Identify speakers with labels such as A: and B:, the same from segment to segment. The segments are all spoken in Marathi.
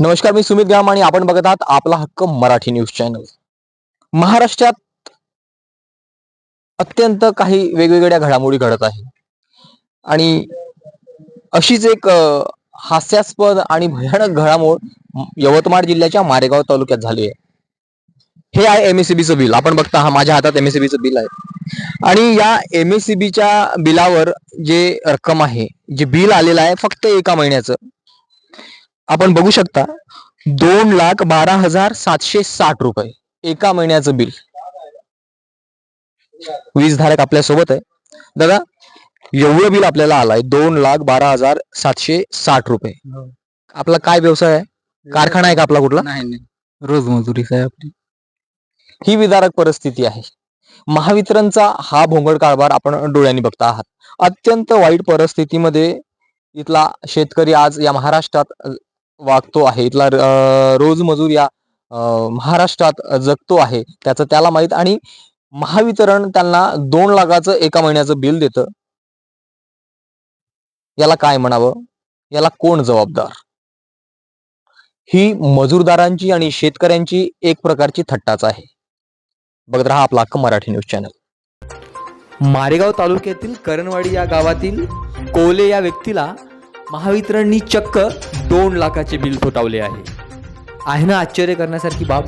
A: नमस्कार मी सुमित गाम आणि आपण बघत आहात आपला हक्क मराठी न्यूज चॅनल महाराष्ट्रात अत्यंत काही वेगवेगळ्या घडामोडी घडत आहे आणि अशीच एक हास्यास्पद आणि भयानक घडामोड यवतमाळ जिल्ह्याच्या मारेगाव तालुक्यात झाली आहे. हे आहे एमएससीबीचं बिल. आपण बघता हा माझ्या हातात एमएससीबीचं बिल आहे. आणि या एमएससीबीच्या बिलावर जे रक्कम आहे जे बिल आलेलं आहे फक्त एका महिन्याचं. आपण बघू शकता दोन लाख बारा हजार सातशे साठ रुपये एका महिन्याचं बिल वीज धारक आपल्यासोबत आहे. दादा एवढं बिल आपल्याला आलंय दोन लाख बारा हजार सातशे साठ रुपये. आपला काय व्यवसाय आहे? कारखाना आहे का आपला कुठला?
B: नाही नाही. रोज मजुरी साहेब आपली.
A: ही विदारक परिस्थिती आहे. महावितरणचा हा भोंगळ कारभार आपण डोळ्यांनी बघता आहात. अत्यंत वाईट परिस्थितीमध्ये इथला शेतकरी आज या महाराष्ट्रात वागतो आहे. इथला रोज रोजमजूर या महाराष्ट्रात जगतो आहे. त्याचं त्याला माहीत आणि महावितरण त्यांना दोन लाखाचं एका महिन्याचं बिल देतं. याला काय म्हणावं? याला कोण जबाबदार? ही मजूरदारांची आणि शेतकऱ्यांची एक प्रकारची थट्टाच आहे. बघत राहा आपला हक्क मराठी न्यूज चॅनल.
C: मारेगाव तालुक्यातील करणवाडी या गावातील कोले या व्यक्तीला महावितरणनी चक्क दोन लाखाचे बिल फोटावले आहे. आहे ना आश्चर्य करण्यासारखी बाब.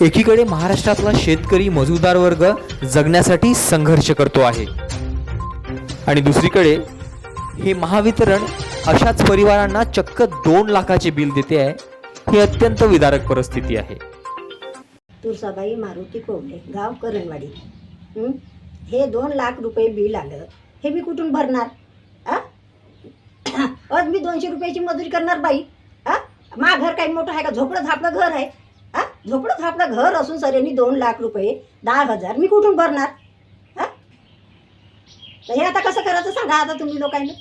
C: एकीकडे महाराष्ट्रातला शेतकरी मजूरदार वर्ग जगण्यासाठी संघर्ष करतो आहे. आणि दुसरीकडे हे महावितरण अशाच परिवारांना चक्क दोन लाखाचे बिल देते आहे ही अत्यंत विदारक परिस्थिती आहे.
D: तुळसाबाई मारुती कोवले गाव करणवाडी. हे दोन लाख रुपये बिल आलं हे मी कुठून भरणार? आ आज मी दोनशे रुपयाची मजुरी करणार बाई. आ मा घर काही मोठं आहे का? झोपडं झापलं घर आहे. आ झोपडं झापलं घर असून सरेनी दोन लाख रुपये दहा हजार. मी कुठून भरणार? हे आता कसं करायचं सांगा आता तुम्ही लोकांनी.